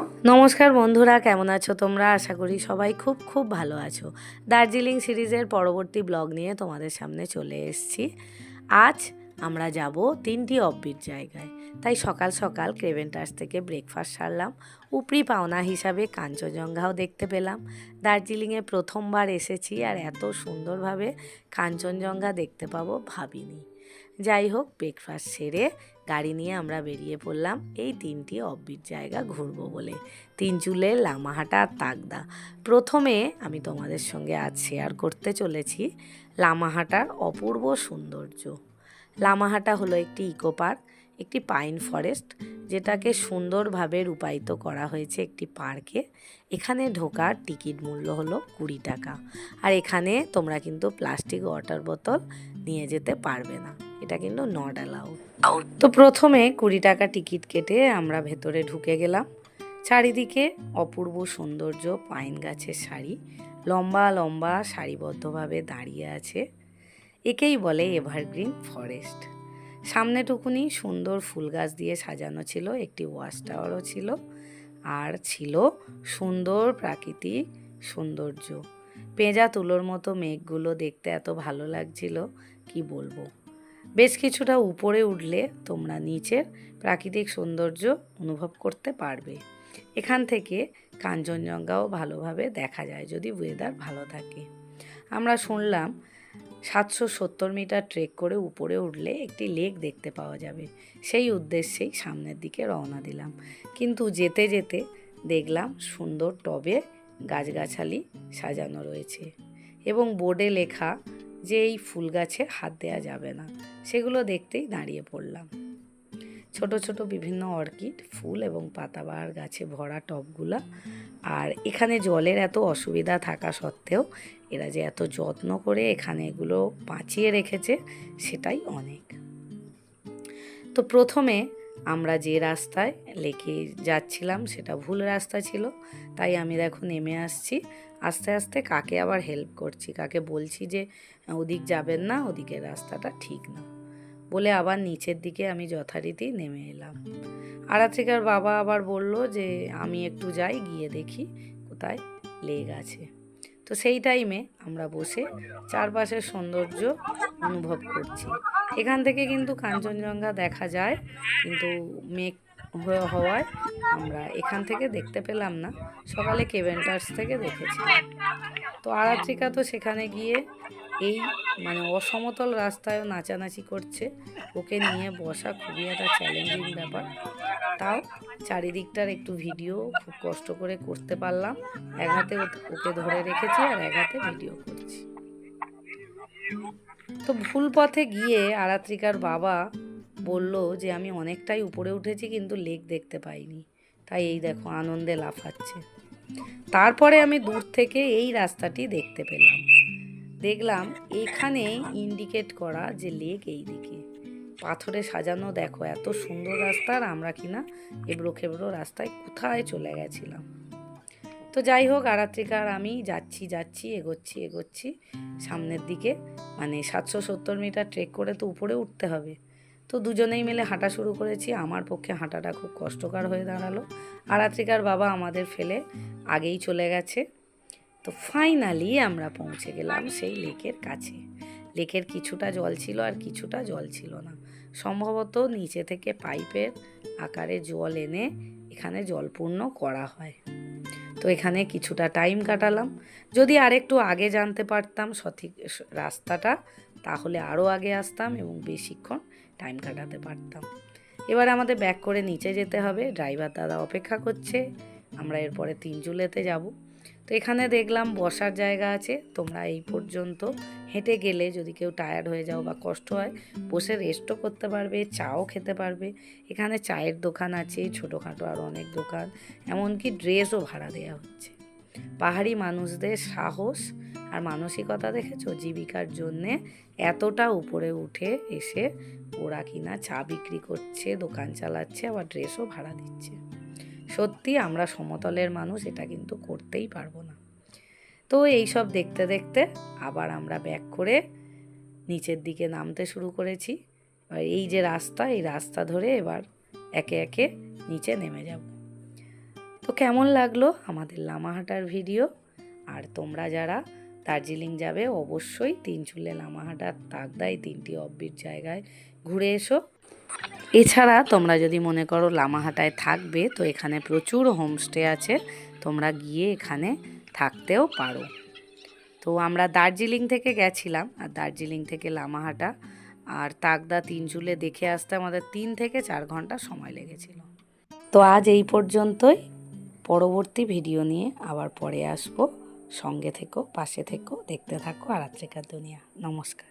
নমস্কার বন্ধুরা, কেমন আছো তোমরা? আশা করি সবাই খুব খুব ভালো আছো। দার্জিলিং সিরিজের পরবর্তী ব্লগ নিয়ে তোমাদের সামনে চলে এসেছি। আজ আমরা যাব তিনটি অব্বির জায়গায়। তাই সকাল সকাল ক্রেভেন্টার্স থেকে ব্রেকফাস্ট সারলাম। উপরি পাওনা হিসাবে কাঞ্চনজঙ্ঘাও দেখতে পেলাম। দার্জিলিংয়ে প্রথমবার এসেছি আর এত সুন্দরভাবে কাঞ্চনজঙ্ঘা দেখতে পাবো ভাবিনি। যাই হোক ব্রেকফাস্ট সেরে গাড়ি নিয়ে আমরা বেরিয়ে পড়লাম এই তিনটি অব্বির জায়গা ঘুরবো বলে। তিন চুলের লামাহাটা আর তাগদা। প্রথমে আমি তোমাদের সঙ্গে আজ শেয়ার করতে চলেছি লামাহাটার অপূর্ব সৌন্দর্য। লামাহাটা হলো একটি ইকো পার্ক একটি পাইন ফরেস্ট, যেটাকে সুন্দরভাবে রূপায়িত করা হয়েছে একটি পার্কে। এখানে ঢোকার টিকিট মূল্য হলো কুড়ি টাকা। আর এখানে তোমরা কিন্তু প্লাস্টিক ওয়াটার বোতল নিয়ে যেতে পারবে না। এটা কিন্তু নট অ্যালাউড তো প্রথমে কুড়ি টাকা টিকিট কেটে আমরা ভেতরে ঢুকে গেলাম। চারিদিকে অপূর্ব সৌন্দর্য পাইন গাছের সারি লম্বা লম্বা সারিবদ্ধভাবে দাঁড়িয়ে আছে। একেই বলে এভারগ্রিন ফরেস্ট সামনেটুকুনি সুন্দর ফুল গাছ দিয়ে সাজানো ছিল, একটি ওয়াচ টাওয়ারও ছিল আর ছিল সুন্দর প্রাকৃতিক সৌন্দর্য। পেঁজা তুলোর মতো মেঘগুলো দেখতে এত ভালো লাগছিল, কি বলব? বেশ কিছুটা উপরে উঠলে তোমরা নিচের প্রাকৃতিক সৌন্দর্য অনুভব করতে পারবে। এখান থেকে কাঞ্চনজঙ্ঘাও ভালোভাবে দেখা যায় যদি ওয়েদার ভালো থাকে। আমরা শুনলাম সাতশো সত্তর মিটার ট্রেক করে উপরে উঠলে একটি লেক দেখতে পাওয়া যাবে। সেই উদ্দেশ্যেই সামনের দিকে রওনা দিলাম। কিন্তু যেতে যেতে দেখলাম সুন্দর টবে গাছগাছালি সাজানো রয়েছে এবং বোর্ডে লেখা যে এই ফুল গাছে হাত দেওয়া যাবে না, সেগুলো দেখতেই দাঁড়িয়ে পড়লাম। ছোট ছোট বিভিন্ন অর্কিড, ফুল এবং পাতাবাহার গাছে ভরা টবগুলা আর এখানে জলের এত অসুবিধা থাকা সত্ত্বেও এরা যে এত যত্ন করে এখানে এগুলো বাঁচিয়ে রেখেছে, সেটাই অনেক। তো প্রথমে আমরা যে রাস্তায় লেকে যাচ্ছিলাম, সেটা ভুল রাস্তা ছিল। তাই আমি দেখো নেমে আসছি। আস্তে আস্তে কাকে আবার হেল্প করছি? কাকে বলছি যে ওদিক যাবেন না, ওদিকের রাস্তাটা ঠিক না। বলে আবার নিচের দিকে আমি যথারীতি নেমে এলাম। আরাত্রিকার বাবা আবার বলল যে, আমি একটু যাই, গিয়ে দেখি কোথায় লেগ আছে। তো সেই টাইমে আমরা বসে চারপাশের সৌন্দর্য অনুভব করছি। এখান থেকে কিন্তু কাঞ্চনজঙ্ঘা দেখা যায়, কিন্তু মেঘ হওয়ায় আমরা এখান থেকে দেখতে পেলাম না। সকালে কেভেন্টার্স থেকে দেখেছি। তো আরাত্রিকা তো সেখানে গিয়ে এই মানে অসমতল রাস্তায়ও নাচানাচি করছে। ওকে নিয়ে বসা খুবই একটা চ্যালেঞ্জিং ব্যাপার। তাও চারিদিকটার একটু ভিডিও খুব কষ্ট করে করতে পারলাম। এক হাতে ওকে ধরে রেখেছি আর এক হাতে ভিডিও করছি। তো ভুল পথে গিয়ে আরাত্রিকার বাবা বলল যে, আমি অনেকটাই উপরে উঠেছি কিন্তু লেক দেখতে পাইনি। তাই এই দেখো আনন্দে লাফাচ্ছে। তারপরে আমি দূর থেকে এই রাস্তাটি দেখতে পেলাম। দেখলাম এখানে ইন্ডিকেট করা যে লেক এই দিকে পাথরে সাজানো, দেখো এত সুন্দর রাস্তা আর আমরা কিনা এবড়ো খেবড়ো রাস্তায় কোথায় চলে গেছিলাম। তো যাই হোক আরাত্রিকার আমি যাচ্ছি যাচ্ছি, এগোচ্ছি এগোচ্ছি। সামনের দিকে মানে সাতশো সত্তর মিটার ট্রেক করে তো উপরে উঠতে হবে। তো দুজনেই মিলে হাঁটা শুরু করেছি। আমার পক্ষে হাঁটাটা খুব কষ্টকর হয়ে দাঁড়াল। আরাত্রিকার বাবা আমাদের ফেলে আগেই চলে গেছে। তো ফাইনালি আমরা পৌঁছে গেলাম সেই লেকের কাছে। লেকের কিছুটা জল ছিল আর কিছুটা জল ছিল না। সম্ভবত নিচে থেকে পাইপের আকারে জল এনে এখানে জলপূর্ণ করা হয়। তো এখানে কিছুটা টাইম কাটালাম। যদি আরেকটু আগে জানতে পারতাম সঠিক রাস্তাটা, তাহলে আরও আগে আসতাম এবং বেশিক্ষণ টাইম কাটাতে পারতাম। এবার আমাদের ব্যাক করে নিচে যেতে হবে। ড্রাইভার দাদা অপেক্ষা করছে। আমরা এরপরে তিনচুলেতে যাব। তো এখানে দেখলাম বসার জায়গা আছে, তোমরা এই পর্যন্ত হেঁটে গেলে যদি কেউ টায়ার্ড হয়ে যাও বা কষ্ট হয়, বসে রেস্টও করতে পারবে, চাও খেতে পারবে। এখানে চায়ের দোকান আছে, ছোটোখাটো আরও অনেক দোকান, এমনকি ড্রেসও ভাড়া দেওয়া হচ্ছে। পাহাড়ি মানুষদের সাহস আর মানসিকতা দেখেছ? জীবিকার জন্যে এতটা উপরে উঠে এসে ওরা কিনা চা বিক্রি করছে, দোকান চালাচ্ছে, আবার ড্রেসও ভাড়া দিচ্ছে। সত্যি আমরা সমতলের মানুষ, এটা কিন্তু করতেই পারব না। তো এই সব দেখতে দেখতে আবার আমরা ব্যাক করে নিচের দিকে নামতে শুরু করেছি। আর এই যে রাস্তা, এই রাস্তা ধরে এবার একে একে নিচে নেমে যাব। তো কেমন লাগল আমাদের লামাহাটার ভিডিও? আর তোমরা যারা দার্জিলিং যাবে, অবশ্যই তিনচুলে লামাহাটার তাকদাই তিনটি অব্বির জায়গায় ঘুরে এসো। এছাড়া তোমরা যদি মনে করো লামাহাটায় থাকবে, তো এখানে প্রচুর হোমস্টে আছে, তোমরা গিয়ে এখানে থাকতেও পারো। তো আমরা দার্জিলিং থেকে গেছিলাম, আর দার্জিলিং থেকে লামাহাটা আর তাকদা তিনচুলে দেখে আসতে আমাদের তিন থেকে চার ঘণ্টা সময় লেগেছিল। তো আজ এই পর্যন্তই। পরবর্তী ভিডিও নিয়ে আবার পরে আসব। সঙ্গে থেকো, পাশে থেকো, দেখতে থাকো, আর আত্রিকার দুনিয়া। নমস্কার।